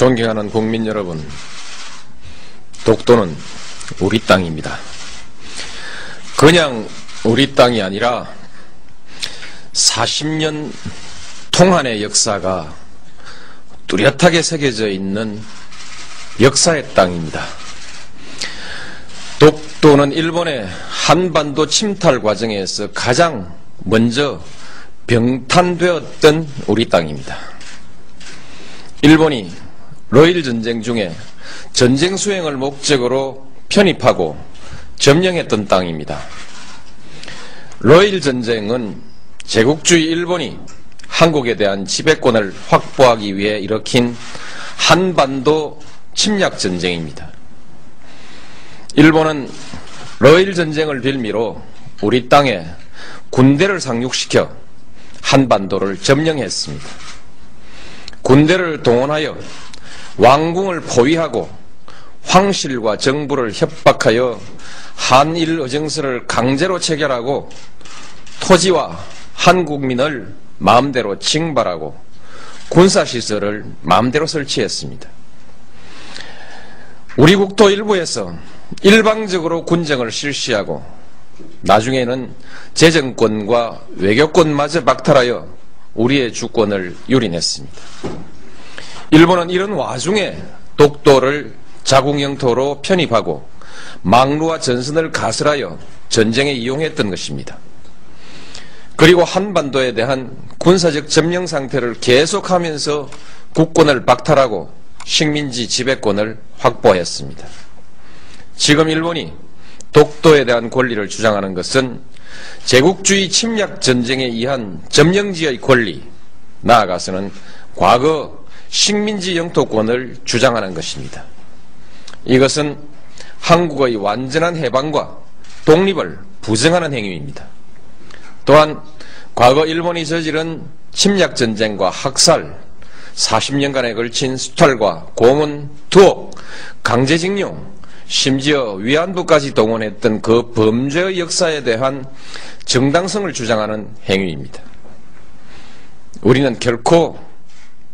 존경하는 국민 여러분, 독도는 우리 땅입니다. 그냥 우리 땅이 아니라 40년 통한의 역사가 뚜렷하게 새겨져 있는 역사의 땅입니다. 독도는 일본의 한반도 침탈 과정에서 가장 먼저 병탄되었던 우리 땅입니다. 일본이 러일 전쟁 중에 전쟁 수행을 목적으로 편입하고 점령했던 땅입니다. 러일 전쟁은 제국주의 일본이 한국에 대한 지배권을 확보하기 위해 일으킨 한반도 침략 전쟁입니다. 일본은 러일 전쟁을 빌미로 우리 땅에 군대를 상륙시켜 한반도를 점령했습니다. 군대를 동원하여 왕궁을 포위하고 황실과 정부를 협박하여 한일 의정서를 강제로 체결하고 토지와 한국민을 마음대로 징발하고 군사시설을 마음대로 설치했습니다. 우리 국토 일부에서 일방적으로 군정을 실시하고 나중에는 재정권과 외교권마저 박탈하여 우리의 주권을 유린했습니다. 일본은 이런 와중에 독도를 자국 영토로 편입하고 망루와 전선을 가설하여 전쟁에 이용했던 것입니다. 그리고 한반도에 대한 군사적 점령 상태를 계속하면서 국권을 박탈하고 식민지 지배권을 확보했습니다. 지금 일본이 독도에 대한 권리를 주장하는 것은 제국주의 침략 전쟁에 의한 점령지의 권리, 나아가서는 과거 식민지 영토권을 주장하는 것입니다. 이것은 한국의 완전한 해방과 독립을 부정하는 행위입니다. 또한 과거 일본이 저지른 침략 전쟁과 학살, 40년간에 걸친 수탈과 고문, 투옥, 강제징용, 심지어 위안부까지 동원했던 그 범죄의 역사에 대한 정당성을 주장하는 행위입니다. 우리는 결코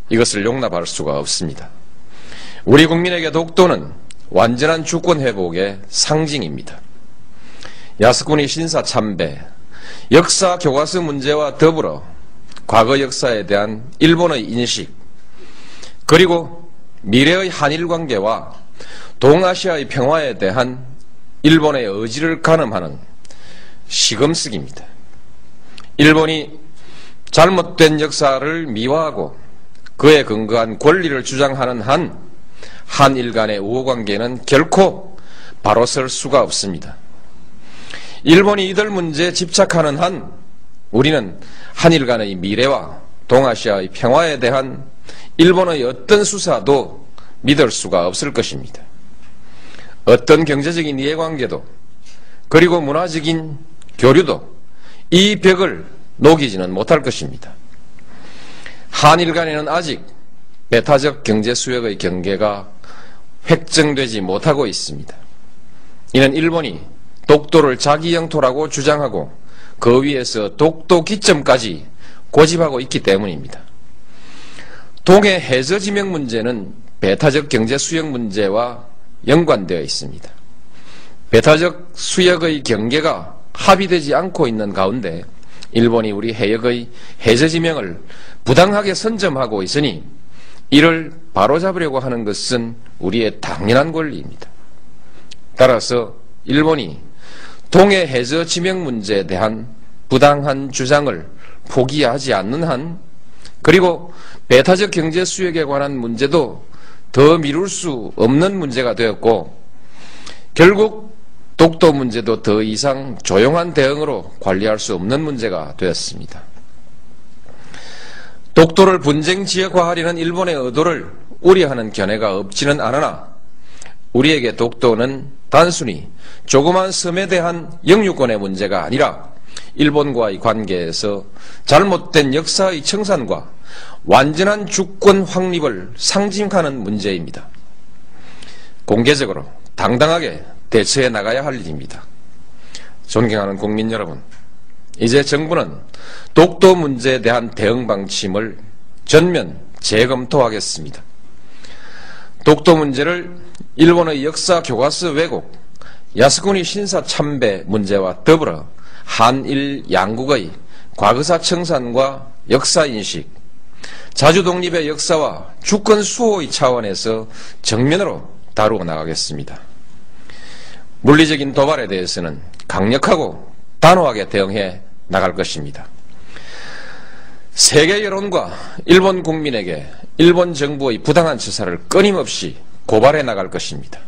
이것을 용납할 수가 없습니다. 우리 국민에게 독도는 완전한 주권 회복의 상징입니다. 야스쿠니 신사 참배, 역사 교과서 문제와 더불어 과거 역사에 대한 일본의 인식, 그리고 미래의 한일 관계와 동아시아의 평화에 대한 일본의 의지를 가늠하는 시금석입니다. 일본이 잘못된 역사를 미화하고 그에 근거한 권리를 주장하는 한 한일 간의 우호관계는 결코 바로 설 수가 없습니다. 일본이 이들 문제에 집착하는 한 우리는 한일 간의 미래와 동아시아의 평화에 대한 일본의 어떤 수사도 믿을 수가 없을 것입니다. 어떤 경제적인 이해관계도 그리고 문화적인 교류도 이 벽을 녹이지는 못할 것입니다. 한일 간에는 아직 배타적 경제 수역의 경계가 획정되지 못하고 있습니다. 이는 일본이 독도를 자기 영토라고 주장하고 그 위에서 독도 기점까지 고집하고 있기 때문입니다. 동해 해저 지명 문제는 배타적 경제 수역 문제와 연관되어 있습니다. 배타적 수역의 경계가 합의되지 않고 있는 가운데 일본이 우리 해역의 해저 지명을 부당하게 선점하고 있으니 이를 바로잡으려고 하는 것은 우리의 당연한 권리입니다. 따라서 일본이 동해 해저 지명 문제에 대한 부당한 주장을 포기하지 않는 한 그리고 배타적 경제 수역에 관한 문제도 더 미룰 수 없는 문제가 되었고 결국 독도 문제도 더 이상 조용한 대응으로 관리할 수 없는 문제가 되었습니다. 독도를 분쟁 지역화하려는 일본의 의도를 우려하는 견해가 없지는 않으나 우리에게 독도는 단순히 조그만 섬에 대한 영유권의 문제가 아니라 일본과의 관계에서 잘못된 역사의 청산과 완전한 주권 확립을 상징하는 문제입니다. 공개적으로 당당하게 대처해 나가야 할 일입니다. 존경하는 국민 여러분, 이제 정부는 독도 문제에 대한 대응 방침을 전면 재검토하겠습니다. 독도 문제를 일본의 역사 교과서 왜곡, 야스쿠니 신사 참배 문제와 더불어 한일 양국의 과거사 청산과 역사 인식, 자주 독립의 역사와 주권 수호의 차원에서 정면으로 다루어 나가겠습니다. 물리적인 도발에 대해서는 강력하고 단호하게 대응해 나갈 것입니다. 세계 여론과 일본 국민에게 일본 정부의 부당한 처사를 끊임없이 고발해 나갈 것입니다.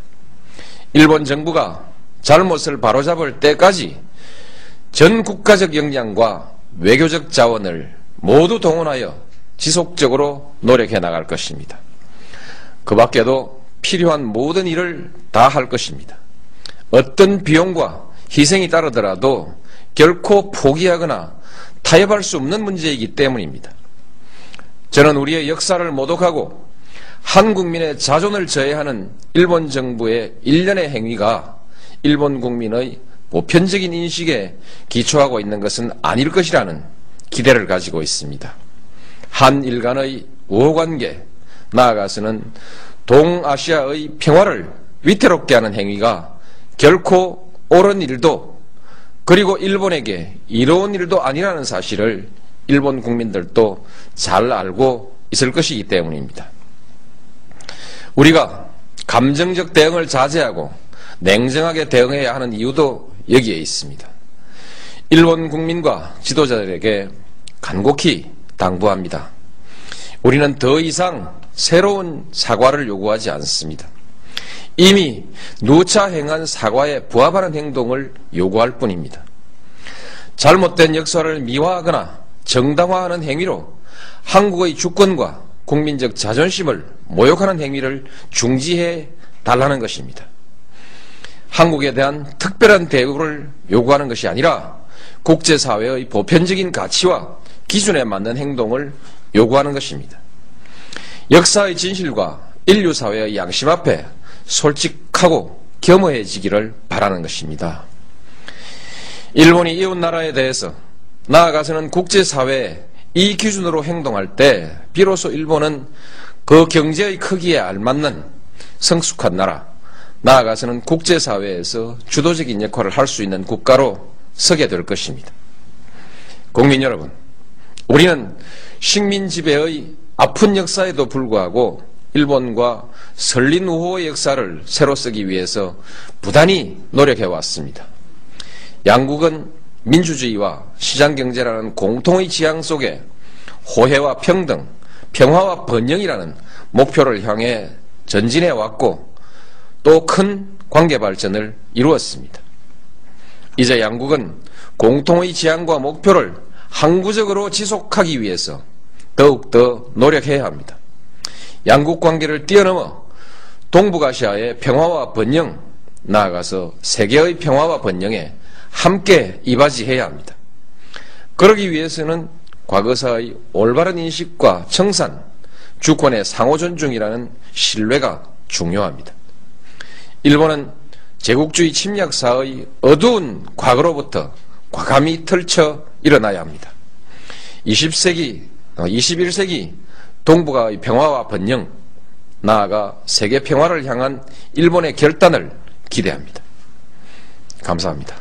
일본 정부가 잘못을 바로잡을 때까지 전 국가적 역량과 외교적 자원을 모두 동원하여 지속적으로 노력해 나갈 것입니다. 그 밖에도 필요한 모든 일을 다 할 것입니다. 어떤 비용과 희생이 따르더라도 결코 포기하거나 타협할 수 없는 문제이기 때문입니다. 저는 우리의 역사를 모독하고 한 국민의 자존을 저해하는 일본 정부의 일련의 행위가 일본 국민의 보편적인 인식에 기초하고 있는 것은 아닐 것이라는 기대를 가지고 있습니다. 한일 간의 우호관계, 나아가서는 동아시아의 평화를 위태롭게 하는 행위가 결코 옳은 일도 그리고 일본에게 이로운 일도 아니라는 사실을 일본 국민들도 잘 알고 있을 것이기 때문입니다. 우리가 감정적 대응을 자제하고 냉정하게 대응해야 하는 이유도 여기에 있습니다. 일본 국민과 지도자들에게 간곡히 당부합니다. 우리는 더 이상 새로운 사과를 요구하지 않습니다. 이미 누차 행한 사과에 부합하는 행동을 요구할 뿐입니다. 잘못된 역사를 미화하거나 정당화하는 행위로 한국의 주권과 국민적 자존심을 모욕하는 행위를 중지해 달라는 것입니다. 한국에 대한 특별한 대우를 요구하는 것이 아니라 국제사회의 보편적인 가치와 기준에 맞는 행동을 요구하는 것입니다. 역사의 진실과 인류 사회의 양심 앞에 솔직하고 겸허해지기를 바라는 것입니다. 일본이 이웃 나라에 대해서 나아가서는 국제사회에 이 기준으로 행동할 때 비로소 일본은 그 경제의 크기에 알맞는 성숙한 나라, 나아가서는 국제사회에서 주도적인 역할을 할 수 있는 국가로 서게 될 것입니다. 국민 여러분, 우리는 식민 지배의 아픈 역사에도 불구하고 일본과 설린 우호의 역사를 새로 쓰기 위해서 부단히 노력해 왔습니다. 양국은 민주주의와 시장경제라는 공통의 지향 속에 호혜와 평등, 평화와 번영이라는 목표를 향해 전진해 왔고 또 큰 관계 발전을 이루었습니다. 이제 양국은 공통의 지향과 목표를 항구적으로 지속하기 위해서 더욱더 노력해야 합니다. 양국 관계를 뛰어넘어 동북아시아의 평화와 번영, 나아가서 세계의 평화와 번영에 함께 이바지해야 합니다. 그러기 위해서는 과거사의 올바른 인식과 청산, 주권의 상호 존중이라는 신뢰가 중요합니다. 일본은 제국주의 침략사의 어두운 과거로부터 과감히 털쳐 일어나야 합니다. 20세기, 21세기 어, 동북아의 평화와 번영, 나아가 세계 평화를 향한 일본의 결단을 기대합니다. 감사합니다.